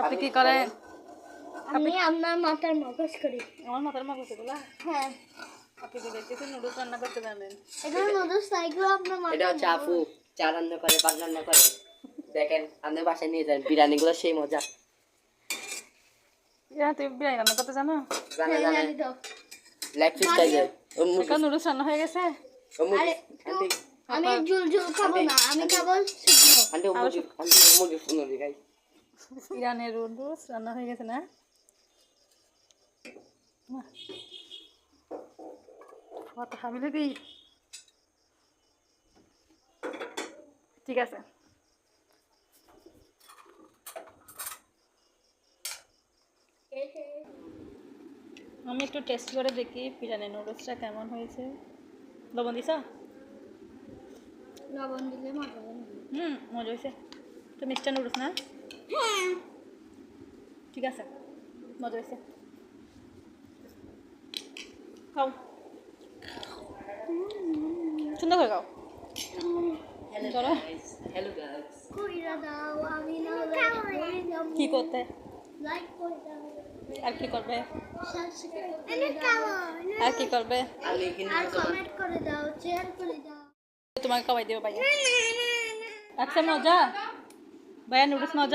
আপনি কি করেন? আমি আপনার মাথার মগজ করি। আমার মাথার মা করছে হ্যাঁ। আপনি তো দেখতেছি নুডলস রান্না করতে জানেন? এখানে নুডলস না এগুলো আপনার এটা হচ্ছে আপু চা রান্না করে পাঁচ রান্না করে। দেখেন আপনার বাসায় নিয়ে যান বিরিয়ানি সেই মজা। তুই বিরিয়ানি রান্না করতে জানো? জানা হ্যাঁ, জানি। লেগ পিস টাইপের ও এখন নুডলস রান্না হয়ে গেছে? আমি ঝুল ঝুল খাব না আমি খাব শুকনো। আন্টি মুরগি আন্টি মুরগি মুরগি গাই ইরানের নুডলস রান্না হয়ে গেছে না? কত হাবিলে কি ঠিক আছে। আমি একটু টেস্ট করে দেখি বিরিয়ানি নুডলসটা কেমন হয়েছে। লবণ দিছ? লবণ দিলে মজা হুম মজা হয়েছে। তো মিস্টার নুডলস না? ঠিক আছে, মজা হয়েছে। খাও। সুন্দর করে খাও। কি করতে? আর কি করবে? আর কি করবে? তোমাকে খাওয়াই দেবো আচ্ছা মজা। भैया नूडल्स में हो